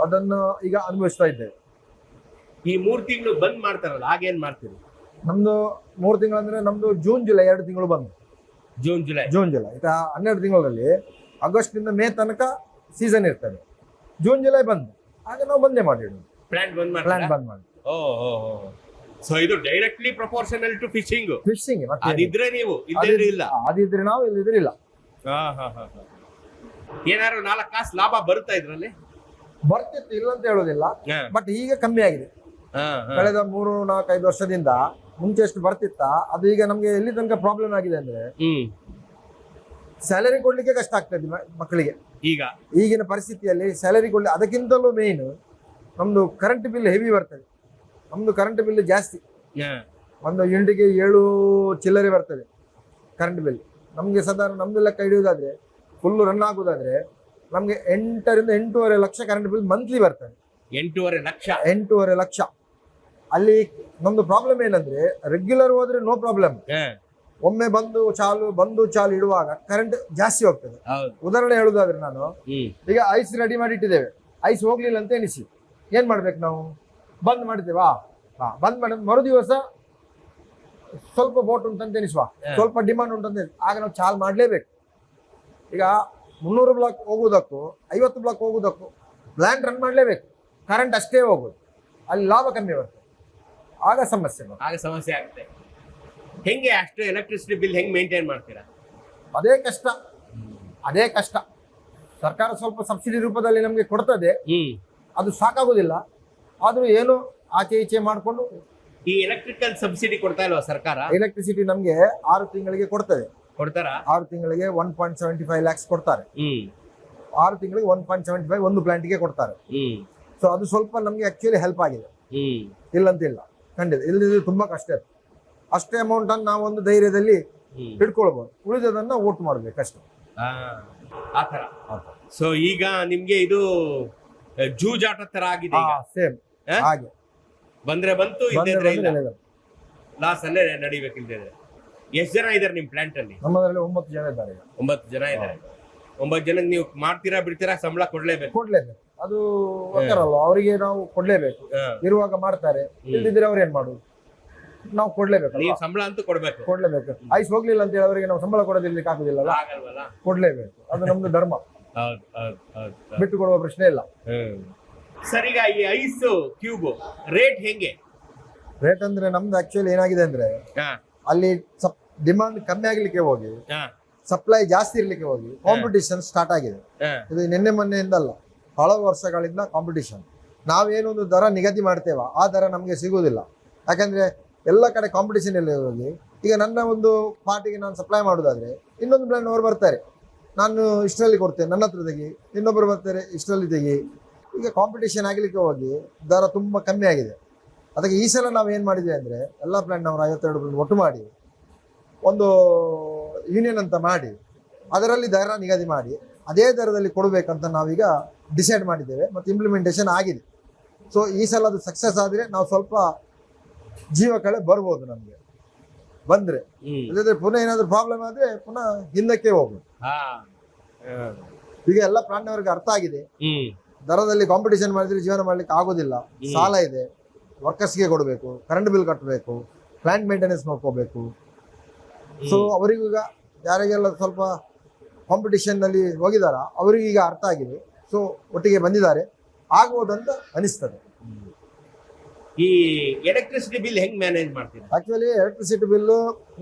ಅದನ್ನು ಈಗ ಅನುಭವಿಸ್ತಾ ಇದ್ದೇವೆ. ಈ ಮೂರು ತಿಂಗಳು ಬಂದ್ ಮಾಡ್ತಾರಲ್ಲ ಆಗೇನ್ ಮಾಡ್ತೀರಿ? ನಮ್ದು ಮೂರು ತಿಂಗಳಂದ್ರೆ ನಮ್ದು ಜೂನ್ ಜುಲೈ ಎರಡು ತಿಂಗಳು ಬಂದು. ಜೂನ್ ಜುಲೈ ಜೂನ್ ಜುಲೈ ಈಗ ಹನ್ನೆರಡು ತಿಂಗಳಲ್ಲಿ ಆಗಸ್ಟ್ನಿಂದ ಮೇ ತನಕ ಸೀಸನ್ ಇರ್ತದೆ. ಜೂನ್ ಜುಲೈ ಬಂದು. ಆಗ ನಾವು ಬಂದೇ ಮಾಡಿಡೋದು ಪ್ಲಾಂಟ್ ಬಂದ್ ಮಾಡಿ ಪ್ಲಾಂಟ್ ಬಂದ್ ಮಾಡಿ ಓ ಓ ಓ. ಸೊ ಇದು directly proportional to fishing fishing ಅದಿದ್ರೆ ನೀವು ಇಲ್ಲದ್ರೆ ಇಲ್ಲ. ಅದಿದ್ರೆ ನಾವು ಇಲ್ಲದಿದ್ರೆ ಇಲ್ಲ. ಏನಾದ್ರು ನಾಲ್ಕು ಕಾಸು ಲಾಭ ಬರುತ್ತಾ ಇದ್ರಲ್ಲಿ? ಬರ್ತಿತ್ತು ಇಲ್ಲ ಅಂತ ಹೇಳೋದಿಲ್ಲ. ಬಟ್ ಈಗ ಕಮ್ಮಿ ಆಗಿದೆ. ಕಳೆದ ಮೂರು ನಾಲ್ಕೈದು ವರ್ಷದಿಂದ ಮುಂಚೆ ಎಷ್ಟು ಬರ್ತಿತ್ತ ಅದು ಈಗ ನಮ್ಗೆ ಎಲ್ಲಿ ತನಕ ಪ್ರಾಬ್ಲಮ್ ಆಗಿದೆ ಅಂದ್ರೆ ಸ್ಯಾಲರಿ ಕೊಡ್ಲಿಕ್ಕೆ ಕಷ್ಟ ಆಗ್ತದೆ ಮಕ್ಕಳಿಗೆ. ಈಗ? ಈಗಿನ ಪರಿಸ್ಥಿತಿಯಲ್ಲಿ ಸ್ಯಾಲರಿ ಕೊಡ್ಲಿ ಅದಕ್ಕಿಂತಲೂ ಮೇನ್ ನಮ್ದು ಕರೆಂಟ್ ಬಿಲ್ ಹೆವಿ ಬರ್ತದೆ. ನಮ್ದು ಕರೆಂಟ್ ಬಿಲ್ ಜಾಸ್ತಿ. ಒಂದು ಯೂನಿಟ್ಗೆ ಏಳು ಚಿಲ್ಲರೆ ಬರ್ತದೆ ಕರೆಂಟ್ ಬಿಲ್ ನಮಗೆ ಸಾಧಾರಣ ನಮ್ದು ಲೆಕ್ಕ ಹಿಡಿಯೋದಾದರೆ ಫುಲ್ಲು ರನ್ ಆಗೋದಾದರೆ ನಮಗೆ ಎಂಟರಿಂದ ಎಂಟೂವರೆ ಲಕ್ಷ ಕರೆಂಟ್ ಬಿಲ್ ಮಂತ್ಲಿ ಬರ್ತದೆ. ಎಂಟೂವರೆ ಲಕ್ಷ. ಎಂಟೂವರೆ ಲಕ್ಷ. ಅಲ್ಲಿ ನಮ್ದು ಪ್ರಾಬ್ಲಮ್ ಏನಂದ್ರೆ ರೆಗ್ಯುಲರ್ ಹೋದ್ರೆ ನೋ ಪ್ರಾಬ್ಲಮ್ ಒಮ್ಮೆ ಬಂದು ಚಾಲು ಬಂದು ಚಾಲು ಇಡುವಾಗ ಕರೆಂಟ್ ಜಾಸ್ತಿ ಹೋಗ್ತದೆ. ಉದಾಹರಣೆ ಹೇಳುದಾದ್ರೆ ನಾನು ಈಗ ಐಸ್ ರೆಡಿ ಮಾಡಿ ಇಟ್ಟಿದ್ದೇವೆ ಐಸ್ ಹೋಗ್ಲಿಲ್ಲ ಅಂತ ಎನಿಸಿ ಏನ್ ಮಾಡ್ಬೇಕು ನಾವು? ಬಂದ್ ಮಾಡ್ತೇವಾ ಹಾ ಬಂದ್ ಮಾಡಿ ಮರು ದಿವಸ ಸ್ವಲ್ಪ ಬೋಟ್ ಉಂಟಂತ ಎನಿಸುವ. ಸ್ವಲ್ಪ ಡಿಮಾಂಡ್ ಉಂಟಂತ. ಆಗ ನಾವು ಚಾಲ್ ಮಾಡಲೇಬೇಕು. ಈಗ ಮುನ್ನೂರು ಬ್ಲಾಕ್ ಹೋಗುವುದಕ್ಕೂ ಐವತ್ತು ಬ್ಲಾಕ್ ಹೋಗುವುದಕ್ಕೂ ಬ್ಲ್ಯಾಂಡ್ ರನ್ ಮಾಡಲೇಬೇಕು. ಕರೆಂಟ್ ಅಷ್ಟೇ ಹೋಗೋದು. ಅಲ್ಲಿ ಲಾಭ ಕಮ್ಮಿ ಬರ್ತದೆ. ಆಗ ಸಮಸ್ಯೆ ಬರ್ತದೆ. ಆಗ ಸಮಸ್ಯೆ ಆಗುತ್ತೆ. ಹೆಂಗೆ ಅಷ್ಟು ಎಲೆಕ್ಟ್ರಿಸಿಟಿ ಬಿಲ್ ಹೆಂಗೆ ಮೇಂಟೈನ್ ಮಾಡ್ತೀರಾ? ಅದೇ ಕಷ್ಟ. ಅದೇ ಕಷ್ಟ. ಸರ್ಕಾರ ಸ್ವಲ್ಪ ಸಬ್ಸಿಡಿ ರೂಪದಲ್ಲಿ ನಮಗೆ ಕೊಡ್ತದೆ. ಹ್ಮ್. ಅದು ಸಾಕಾಗೋದಿಲ್ಲ. ಆದರೂ ಏನು ಆಚೆ ಈಚೆ ಮಾಡಿಕೊಂಡು ಈ ಎಲೆಕ್ಟ್ರಿಕಲ್ ಸಬ್ಸಿಡಿ ಕೊಡ್ತಾ ಇಲ್ವಾ ಸರ್ಕಾರ? ಎಲೆಕ್ಟ್ರಿಸಿಟಿ ನಮಗೆ ಆರು ತಿಂಗಳಿಗೆ ಕೊಡ್ತದೆ. ಕೊಡ್ತಾರಾ? ಆರು ತಿಂಗಳಿಗೆ one point seventy five lakhs ಕೊಡ್ತಾರೆ. ಹ್ಮ್. ಆರು ತಿಂಗಳಿಗೆ ಒನ್ ಪಾಯಿಂಟ್ ಸೆವೆಂಟಿ ಫೈವ್ ಒಂದು ಪ್ಲಾಂಟ್ಗೆ ಕೊಡ್ತಾರೆ. ಹ್ಮ್. ಸೊ ಅದು ಸ್ವಲ್ಪ ನಮಗೆ ಆಕ್ಚುಲಿ ಹೆಲ್ಪ್ ಆಗಿದೆ. ಹ್ಮ್. ಇಲ್ಲಂತಿಲ್ಲ. ಖಂಡಿತ. ಇಲ್ಲದಿದ್ರೆ ತುಂಬಾ ಕಷ್ಟ ಇತ್ತು ಅಷ್ಟೇ ಅಮೌಂಟ್ ಅನ್ನು ನಾವು ಒಂದು ಧೈರ್ಯದಲ್ಲಿ ಹ್ಮ್. ಹಿಡ್ಕೊಳ್ಬಹುದು ಉಳಿದದನ್ನ ಓಟ್ ಮಾಡ್ಬೇಕು ಅಷ್ಟೇ. ಆ ಆ ತರ ಸೊ ಈಗ ನಿಮ್ಗೆ ಇದು ಜೂಜಾಟ ತರ ಆಗಿದೆ ಈಗ. ಸೇಮ್ ಆ? ಹಾಗೆ. ಬಂದ್ರೆ ಬಂತು ಇಲ್ಲದ್ರೆ ಇಲ್ಲ. ಲಾಸ್ ಅಲ್ಲೇ ನಡಿಬೇಕು ಇಲ್ದಿದ್ರೆ. ಎಷ್ಟ್ ಜನ ಇದಾರೆ ನಿಮ್ ಪ್ಲಾಂಟ್ ಅಲ್ಲಿ? ನಮ್ಮದ್ರಲ್ಲಿ ಒಂಬತ್ತು ಜನ ಇದ್ದಾರೆ ಈಗ. ಒಂಬತ್ತು ಜನ ಇದ್ದಾರೆ. ಒಂಬತ್ತು ಜನಕ್ಕೆ ನೀವು ಮಾಡ್ತೀರಾ ಬಿಡ್ತೀರಾ ಸಂಬಳ ಕೊಡ್ಲೇಬೇಕು? ಕೊಡ್ಲೇಬೇಕು. ಅದು ಅಂತಾರಲ್ವ ಅವರಿಗೆ ನಾವು ಕೊಡ್ಲೇಬೇಕು. ಹಾ. ಇರುವಾಗ ಮಾಡ್ತಾರೆ ಇಲ್ದಿದ್ರೆ ಅವ್ರು ಏನ್ ಮಾಡುದು? ನಾವು ಕೊಡ್ಲೇಬೇಕು ನೀವು ಸಂಬಳ ಅಂತೂ ಕೊಡ್ಬೇಕು. ಕೊಡ್ಲೇಬೇಕು. ಐಸ್ ಹೋಗ್ಲಿಲ್ಲ ಅಂತ ಹೇಳಿ ಅವರಿಗೆ ನಾವು ಸಂಬಳ ಕೊಡೋದಿರ್ಲಿಕ್ಕೆ ಆಗುದಿಲ್ಲಲ್ಲ ಆಗಲ್ವಲ್ಲ ಕೊಡ್ಲೇಬೇಕು. ಅದು ನಮ್ದು ಧರ್ಮ. ಹೌದು ಹೌದು ಹೌದು ಬಿಟ್ಟು ಕೊಡುವ ಪ್ರಶ್ನೆ ಇಲ್ಲ. ಸರ್ ಈಗ ಈ ಐಸ್ ಕ್ಯೂಬ್ ರೇಟ್ ಹೆಂಗೆ? ರೇಟ್ ಅಂದ್ರೆ ನಮ್ದು ಆಕ್ಚುಲಿ ಏನಾಗಿದೆ ಅಂದ್ರೆ ಹಾ. ಅಲ್ಲಿ ಡಿಮಾಂಡ್ ಕಮ್ಮಿ ಆಗ್ಲಿಕ್ಕೆ ಹೋಗಿ ಹಾ. ಸಪ್ಲೈ ಜಾಸ್ತಿ ಇರ್ಲಿಕ್ಕೆ ಹೋಗಿ ಕಾಂಪಿಟಿಷನ್ ಸ್ಟಾರ್ಟ್ ಆಗಿದೆ. ಹಾ. ಇದು ನಿನ್ನೆ ಮೊನ್ನೆಯಿಂದ ಅಲ್ಲ ಹಲವು ವರ್ಷಗಳಿಂದ ಕಾಂಪಿಟಿಷನ್ ನಾವೇನೊಂದು ದರ ನಿಗದಿ ಮಾಡ್ತೇವ ಆ ದರ ನಮಗೆ ಸಿಗುವುದಿಲ್ಲ. ಯಾಕಂದ್ರೆ ಎಲ್ಲ ಕಡೆ ಕಾಂಪಿಟಿಷನ್ ಎಲ್ಲ ಹೋಗಿ ಈಗ ನನ್ನ ಒಂದು ಪಾರ್ಟಿಗೆ ನಾನು ಸಪ್ಲೈ ಮಾಡೋದಾದ್ರೆ ಇನ್ನೊಂದು ಬ್ರ್ಯಾಂಡ್ ಅವ್ರು ಬರ್ತಾರೆ. ನಾನು ಇಷ್ಟರಲ್ಲಿ ಕೊಡ್ತೇನೆ ನನ್ನ ಹತ್ರ ತೆಗಿ ಇನ್ನೊಬ್ಬರು ಬರ್ತಾರೆ ಇಷ್ಟರಲ್ಲಿ ತೆಗಿ. ಈಗ ಕಾಂಪಿಟೇಷನ್ ಆಗಲಿಕ್ಕೆ ಹೋಗಿ ದರ ತುಂಬ ಕಮ್ಮಿ ಆಗಿದೆ. ಅದಕ್ಕೆ ಈ ಸಲ ನಾವು ಏನು ಮಾಡಿದ್ವಿ ಅಂದರೆ ಎಲ್ಲ ಪ್ಲ್ಯಾಂಟ್ನವರು ಐವತ್ತೆರಡು ಬ್ರ್ಯಾಂಡ್ ಒಟ್ಟು ಮಾಡಿ ಒಂದು ಯೂನಿಯನ್ ಅಂತ ಮಾಡಿ ಅದರಲ್ಲಿ ದರ ನಿಗದಿ ಮಾಡಿ ಅದೇ ದರದಲ್ಲಿ ಕೊಡಬೇಕಂತ ನಾವೀಗ ಡಿಸೈಡ್ ಮಾಡಿದ್ದೇವೆ ಮತ್ತು ಇಂಪ್ಲಿಮೆಂಟೇಷನ್ ಆಗಿದೆ. ಸೊ ಈ ಸಲ ಅದು ಸಕ್ಸಸ್ ಆದರೆ ನಾವು ಸ್ವಲ್ಪ ಜೀವ ಕಳೆ ಬರ್ಬೋದು ನಮಗೆ. ಬಂದರೆ. ಅದಕ್ಕೆ ಇಲ್ಲದ್ರೆ ಪುನಃ ಏನಾದರೂ ಪ್ರಾಬ್ಲಮ್ ಆದರೆ ಪುನಃ ಹಿಂದಕ್ಕೆ ಹೋಗ್ಬೋದು. ಹಾ. ಈಗ ಎಲ್ಲ ಪ್ರಾಣಿಯವರಿಗೆ ಅರ್ಥ ಆಗಿದೆ. ದರದಲ್ಲಿ ಕಾಂಪಿಟೇಷನ್ ಮಾಡಿದ್ರೆ ಜೀವನ ಮಾಡ್ಲಿಕ್ಕೆ ಆಗೋದಿಲ್ಲ. ಸಾಲ ಇದೆ. ವರ್ಕರ್ಸ್ಗೆ ಕೊಡಬೇಕು. ಕರೆಂಟ್ ಬಿಲ್ ಕಟ್ಟಬೇಕು ಪ್ಲಾಂಟ್ ಮೇಂಟೆನೆನ್ಸ್ ನೋಡ್ಕೋಬೇಕು ಸೊ ಅವರಿಗೂ ಈಗ ಯಾರಿಗೆಲ್ಲ ಸ್ವಲ್ಪ ಕಾಂಪಿಟೇಷನ್ನಲ್ಲಿ ಹೋಗಿದಾರ ಅವರಿಗೀಗ ಅರ್ಥ ಆಗಿದೆ. ಸೊ ಒಟ್ಟಿಗೆ ಬಂದಿದ್ದಾರೆ. ಆಗ್ಬೋದಂತ ಅನಿಸ್ತದೆ. ಈ ಎಲೆಕ್ಟ್ರಿಸಿಟಿ ಬಿಲ್ ಹೆಂಗ್ ಮ್ಯಾನೇಜ್ ಮಾಡ್ತೀರಾ? ಆಕ್ಚುಲಿ ಎಲೆಕ್ಟ್ರಿಸಿಟಿ ಬಿಲ್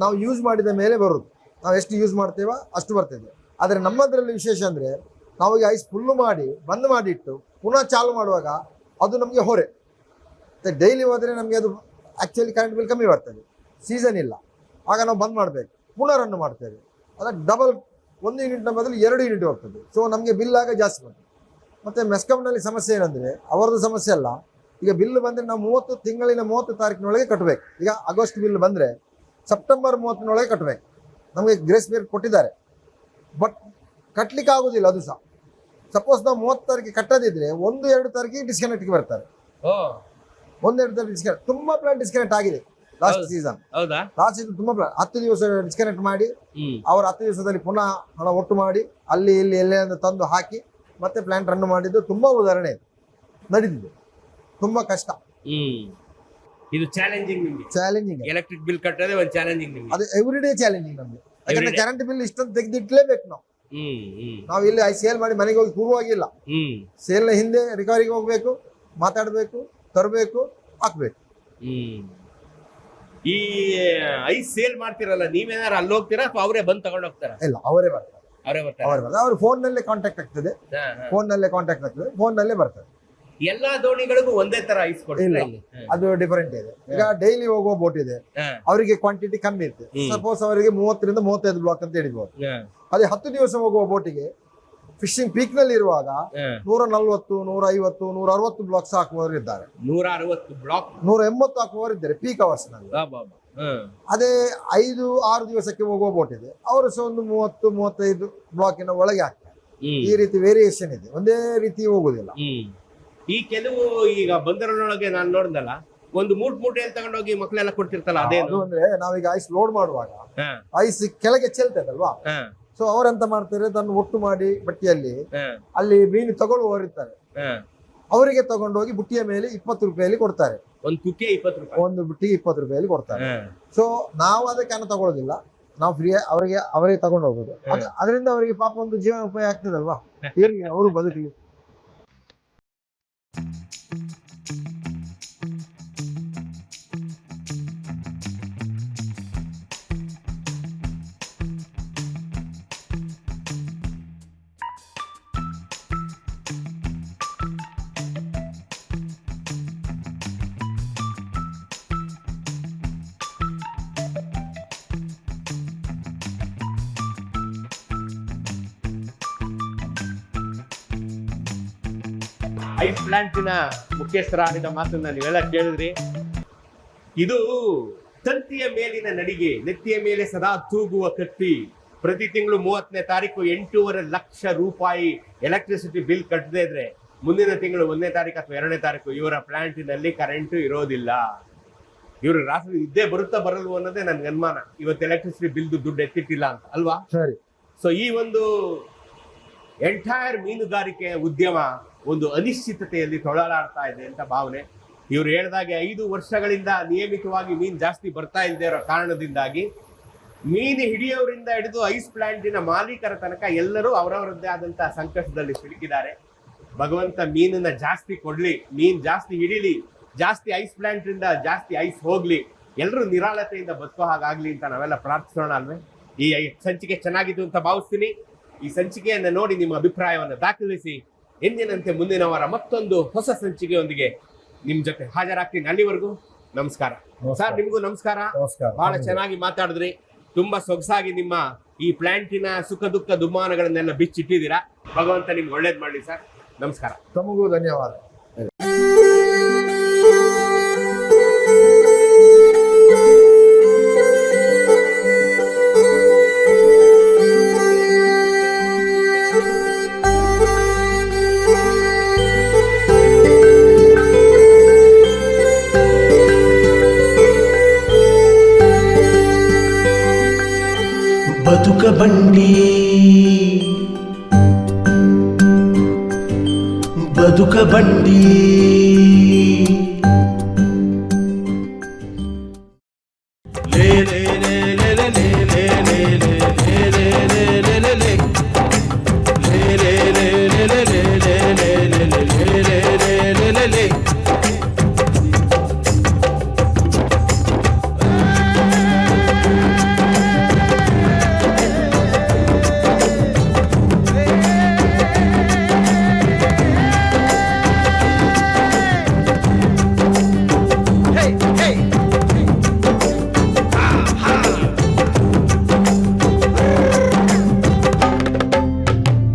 ನಾವು ಯೂಸ್ ಮಾಡಿದ ಮೇಲೆ ಬರುದು. ನಾವು ಎಷ್ಟು ಯೂಸ್ ಮಾಡ್ತೇವ ಅಷ್ಟು ಬರ್ತದೆ. ಆದರೆ ನಮ್ಮದ್ರಲ್ಲಿ ವಿಶೇಷ ಅಂದರೆ ನಾವು ಈಗ ಐಸ್ ಫುಲ್ಲು ಮಾಡಿ, ಬಂದ್ ಮಾಡಿಟ್ಟು, ಪುನಃ ಚಾಲು ಮಾಡುವಾಗ ಅದು ನಮಗೆ ಹೊರೆ. ಮತ್ತೆ ಡೈಲಿ ಹೋದರೆ ನಮಗೆ ಅದು ಆ್ಯಕ್ಚುಲಿ ಕರೆಂಟ್ ಬಿಲ್ ಕಮ್ಮಿ ಬರ್ತದೆ. ಸೀಸನ್ ಇಲ್ಲ. ಆಗ ನಾವು ಬಂದ್ ಮಾಡಬೇಕು. ಪುನಃ ರನ್ ಮಾಡ್ತೇವೆ. ಅದಕ್ಕೆ ಡಬಲ್ ಒಂದು ಯೂನಿಟ್ನ ಬದಲು ಎರಡು ಯೂನಿಟ್ ಹೋಗ್ತದೆ. ಸೊ ನಮಗೆ ಬಿಲ್ ಆಗ ಜಾಸ್ತಿ ಬರ್ತದೆ. ಮತ್ತು ಮೆಸ್ಕಾಮ್ನಲ್ಲಿ ಸಮಸ್ಯೆ ಏನಂದರೆ, ಅವರದ್ದು ಸಮಸ್ಯೆ ಅಲ್ಲ. ಈಗ ಬಿಲ್ ಬಂದರೆ ನಾವು ಮೂವತ್ತು ತಿಂಗಳಿನ ಮೂವತ್ತು ತಾರೀಕಿನೊಳಗೆ ಕಟ್ಟಬೇಕು ಈಗ ಆಗಸ್ಟ್ ಬಿಲ್ ಬಂದರೆ ಸೆಪ್ಟೆಂಬರ್ ಮೂವತ್ತಿನೊಳಗೆ ಕಟ್ಟಬೇಕು ನಮಗೆ ಗ್ರೇಸ್ ಪೀರಿಯಡ್ ಕೊಟ್ಟಿದ್ದಾರೆ. ಬಟ್ ಕಟ್ಟಲಿಕ್ಕೆ ಆಗೋದಿಲ್ಲ ಅದು ಸಹ. ಸಪೋಸ್ ನಾವು ಮೂವತ್ತು ತಾರೀಕಿಗೆ ಕಟ್ಟದಿದ್ರೆ ಒಂದು ಎರಡು ತಾರೀಕಿಗೆ ಡಿಸ್ಕನೆಕ್ಟ್ಗೆ ಬರ್ತಾರೆ. ಓ. ಒಂದೆರಡು ತಾರೀಕು ಡಿಸ್ಕನೆಕ್ಟ್ ತುಂಬಾ ಪ್ಲಾನ್ ಡಿಸ್ಕನೆಕ್ಟ್ ಆಗಿದೆ ಲಾಸ್ಟ್ ಸೀಸನ್ ಹೌದಾ? ಲಾಸ್ಟ್ ಸೀಸನ್ ತುಂಬಾ ಪ್ಲಾನ್ ಹತ್ತು ದಿವಸ ಡಿಸ್ಕನೆಕ್ಟ್ ಮಾಡಿ ಅವ್ರು ಹತ್ತು ದಿವಸದಲ್ಲಿ ಪುನಃ ಹಣ ಒಟ್ಟು ಮಾಡಿ ಅಲ್ಲಿ ಇಲ್ಲಿ ಎಲ್ಲೇ ತಂದು ಹಾಕಿ ಮತ್ತೆ ಪ್ಲಾಂಟ್ ರನ್ ಮಾಡಿದ್ದು ತುಂಬಾ ಉದಾಹರಣೆ ಇದೆ. ನಡೀತಿದೆ. ತುಂಬಾ ಕಷ್ಟ. ಇದು ಚಾಲೆಂಜಿಂಗ್ ಚಾಲೆಂಜಿಂಗ್ ಎಲೆಕ್ಟ್ರಿಕ್ ಬಿಲ್ ಕಟ್ಟೋದೇ ಒಂದು ಚಾಲೆಂಜಿಂಗ್ ಅದು ಎವ್ರಿ ಡೇ ಚಾಲೆಂಜಿಂಗ್ ನಮ್ಗೆ. ಯಾಕಂದ್ರೆ ಕರೆಂಟ್ ಬಿಲ್ ಇಷ್ಟೊಂದು ತೆಗೆದಿಟ್ಲೇಬೇಕು ನಾವು. ನಾವು ಇಲ್ಲಿ ಸೇಲ್ ಮಾಡಿ ಮನೆಗೆ ಹೋಗಿ ಕೂರುವಾಗಿಲ್ಲ ಹ್ಮ್. ಸೇಲ್ನ ಹಿಂದೆ ರಿಕವರಿಗೆ ಹೋಗ್ಬೇಕು ಮಾತಾಡಬೇಕು ತರಬೇಕು ಹಾಕ್ಬೇಕು. ಹ್ಮ್. ಈ ಐಸ್ ಸೇಲ್ ಮಾಡ್ತಿರಲ್ಲ ನೀವೇನಾರು ಅಲ್ಲಿ ಹೋಗ್ತೀರಾ ಅಥವಾ ಅವರೇ ಬಂದು ತಗೊಂಡು ಹೋಗ್ತಾರ? ಇಲ್ಲ ಅವರೇ ಬರ್ತಾರೆ. ಅವರೇ ಬರ್ತಾರೆ. ಅವರೇ ಬರ್ತಾರೆ. ಅವ್ರ ಫೋನ್ ನಲ್ಲೇ ಕಾಂಟ್ಯಾಕ್ಟ್ ಆಗ್ತದೆ. ಹಾ, ಹಾ. ಫೋನ್ ನಲ್ಲೇ ಕಾಂಟ್ಯಾಕ್ಟ್ ಆಗ್ತದೆ. ಫೋನ್ ನಲ್ಲೇ ಬರ್ತದೆ. ಎಲ್ಲಾ ದೋಣಿಗಳಿಗೂ ಒಂದೇ ತರ ಐಸ್ ಇಲ್ಲ. ಅದು ಡಿಫರೆಂಟ್ ಇದೆ. ಈಗ ಡೈಲಿ ಹೋಗುವ ಬೋಟ್ ಇದೆ. ಅವರಿಗೆ ಕ್ವಾಂಟಿಟಿ ಕಮ್ಮಿ ಇರ್ತದೆ ಹ್ಮ್. ಸಪೋಸ್ ಅವರಿಗೆ ಮೂವತ್ತರಿಂದ ಮೂವತ್ತೈದು ಬ್ಲಾಕ್ ಅಂತ ಹಿಡಿಬಹುದು ಅದೇ ಹತ್ತು ದಿವಸ ಹೋಗುವ ಬೋಟಿಗೆ ಫಿಶಿಂಗ್ ಪೀಕ್ನಲ್ಲಿ ಇರುವಾಗ. ನೂರ ನಲ್ವತ್ತು ನೂರ ಐವತ್ತು ನೂರ ಅರವತ್ತು ಬ್ಲಾಕ್ಸ್ ಹಾಕುವವರು ಇದ್ದಾರೆ. ನೂರ ಅರವತ್ತು ಬ್ಲಾಕ್ ನೂರ ಎಂಬತ್ತು ಹಾಕುವವರು ಇದ್ದಾರೆ ಪೀಕ್ ಅವರ್ಸ್ನಲ್ಲಿ. ಅದೇ ಐದು ಆರು ದಿವಸಕ್ಕೆ ಹೋಗುವ ಬೋಟ್ ಇದೆ. ಅವರು ಸಹ ಒಂದು ಮೂವತ್ತು ಮೂವತ್ತೈದು ಬ್ಲಾಕಿನ ಒಳಗೆ ಹಾಕ್ತಾರೆ. ಈ ರೀತಿ ವೇರಿಯೇಷನ್ ಇದೆ. ಒಂದೇ ರೀತಿ ಹೋಗುದಿಲ್ಲ. ಈ ಕೆಲವು ಈಗ ಬಂದರೊಳಗೆ ನಾನು ನೋಡಿದಲ್ಲ ಒಂದು ಮೂಟ್ ಮೂಟೆಯಲ್ಲಿ ತಗೊಂಡೋಗಿ ಮಕ್ಕಳೆಲ್ಲ ಕೊಡ್ತಿರ್ತಲ್ಲ ಅದು ಅದೇನು ಅಂದ್ರೆ ನಾವೀಗ ಐಸ್ ಲೋಡ್ ಮಾಡುವಾಗ ಐಸ್ ಕೆಳಗೆ ಚೆಲ್ತದಲ್ವಾ ಸೊ ಅವರೆಂತ ಮಾಡ್ತಾರೆ ಅದನ್ನು ಒಟ್ಟು ಮಾಡಿ ಬಟ್ಟಿಯಲ್ಲಿ ಅಲ್ಲಿ ಮೀನು ತಗೊಳ್ಳುವವರು ಇರ್ತಾರೆ. ಅವರಿಗೆ ತಗೊಂಡೋಗಿ ಬುಟ್ಟಿಯ ಮೇಲೆ ಇಪ್ಪತ್ತು ರೂಪಾಯಲ್ಲಿ ಕೊಡ್ತಾರೆ. ಒಂದು ಕುಕ್ಕೆ ಇಪ್ಪತ್ತು ರೂಪಾಯಿ. ಒಂದು ಬುಟ್ಟಿ ಇಪ್ಪತ್ತು ರೂಪಾಯಲ್ಲಿ ಕೊಡ್ತಾರೆ. ಸೊ ನಾವು ಅದಕ್ಕೆ ಹಣ ತಗೊಳ್ಳೋದಿಲ್ಲ ನಾವು ಫ್ರೀ ಅವರಿಗೆ ಅವರಿಗೆ ತಗೊಂಡು ಹೋಗೋದು ಅದ್- ಅದರಿಂದ ಅವರಿಗೆ ಪಾಪ ಒಂದು ಜೀವನ ಉಪಾಯ ಆಗ್ತದಲ್ವಾ? ಅವರು ಬದುಕಿಗೆ ಐಸ್ ಮುಖ್ಯಸ್ಥರ ಆಡಿದ ಮಾತನ್ನ ನೀವೆಲ್ಲ ಕೇಳಿದ್ರಿ. ಇದು ತಂತಿಯ ಮೇಲಿನ ನಡಿಗೆ ನೆತ್ತಿಯ ಮೇಲೆ ಸದಾ ತೂಗುವ ಕತ್ತಿ ಪ್ರತಿ ತಿಂಗಳು ಮೂವತ್ತನೇ ತಾರೀಕು ಎಂಟೂವರೆ ಲಕ್ಷ ರೂಪಾಯಿ ಎಲೆಕ್ಟ್ರಿಸಿಟಿ ಬಿಲ್ ಕಟ್ಟದೇ ಇದ್ರೆ ಮುಂದಿನ ತಿಂಗಳು ಒಂದನೇ ತಾರೀಕು ಅಥವಾ ಎರಡನೇ ತಾರೀಕು ಇವರ ಪ್ಲಾಂಟಿನಲ್ಲಿ ಕರೆಂಟ್ ಇರೋದಿಲ್ಲ. ಇವರು ರಾತ್ರಿ ಇದ್ದೇ ಬರುತ್ತಾ ಬರಲ್ವ ಅನ್ನೋದೇ ನನ್ಗೆ ಅನುಮಾನ. ಇವತ್ತು ಎಲೆಕ್ಟ್ರಿಸಿಟಿ ಬಿಲ್ ದುಡ್ಡು ಎತ್ತಿಟ್ಟಿಲ್ಲ ಅಂತ ಅಲ್ವಾ? ಸರಿ. ಸೊ ಈ ಒಂದು ಎಂಟೈರ್ ಮೀನುಗಾರಿಕೆ ಉದ್ಯಮ ಒಂದು ಅನಿಶ್ಚಿತತೆಯಲ್ಲಿ ತೊಳಲಾಡ್ತಾ ಇದೆ ಅಂತ ಭಾವನೆ. ಇವರು ಹೇಳಿದಾಗೆ ಐದು ವರ್ಷಗಳಿಂದ ನಿಯಮಿತವಾಗಿ ಮೀನು ಜಾಸ್ತಿ ಬರ್ತಾ ಇರೋ ಕಾರಣದಿಂದಾಗಿ ಮೀನು ಹಿಡಿಯೋರಿಂದ ಹಿಡಿದು ಐಸ್ ಪ್ಲಾಂಟಿನ ಮಾಲೀಕರ ತನಕ ಎಲ್ಲರೂ ಅವರವರದ್ದೇ ಆದಂತಹ ಸಂಕಷ್ಟದಲ್ಲಿ ಸಿಲುಕಿದ್ದಾರೆ. ಭಗವಂತ ಮೀನನ್ನ ಜಾಸ್ತಿ ಕೊಡ್ಲಿ, ಮೀನ್ ಜಾಸ್ತಿ ಹಿಡೀಲಿ, ಜಾಸ್ತಿ ಐಸ್ ಪ್ಲಾಂಟ್ ಇಂದ ಜಾಸ್ತಿ ಐಸ್ ಹೋಗ್ಲಿ ಎಲ್ಲರೂ ನಿರಾಳತೆಯಿಂದ ಬದುಕೋ ಹಾಗಾಗ್ಲಿ ಅಂತ ನಾವೆಲ್ಲ ಪ್ರಾರ್ಥಿಸೋಣ ಅಲ್ವೇ? ಈ ಸಂಚಿಕೆ ಚೆನ್ನಾಗಿತ್ತು ಅಂತ ಭಾವಿಸ್ತೀನಿ. ಈ ಸಂಚಿಕೆಯನ್ನು ನೋಡಿ ನಿಮ್ಮ ಅಭಿಪ್ರಾಯವನ್ನು ದಾಖಲಿಸಿ. ಎಂದಿನಂತೆ ಮುಂದಿನ ವಾರ ಮತ್ತೊಂದು ಹೊಸ ಸಂಚಿಕೆಯೊಂದಿಗೆ ನಿಮ್ ಜೊತೆ ಹಾಜರಾಗ್ತೀನಿ ಅಲ್ಲಿವರೆಗೂ ನಮಸ್ಕಾರ. ಸರ್ ನಿಮಗೂ ನಮಸ್ಕಾರ. ನಮಸ್ಕಾರ. ಬಹಳ ಚೆನ್ನಾಗಿ ಮಾತಾಡಿದ್ರಿ. ತುಂಬಾ ಸೊಗಸಾಗಿ ನಿಮ್ಮ ಈ ಪ್ಲಾಂಟಿನ ಸುಖ ದುಃಖ ದುಮ್ಮಾನಗಳನ್ನೆಲ್ಲ ಬಿಚ್ಚಿಟ್ಟಿದ್ದೀರಾ. ಭಗವಂತ ನಿಮ್ಗೆ ಒಳ್ಳೇದ್ ಮಾಡಲಿ ಸರ್. ನಮಸ್ಕಾರ. ತಮಗೂ ಧನ್ಯವಾದ. బ్రతుకబట్టి లే లే లే లే లే.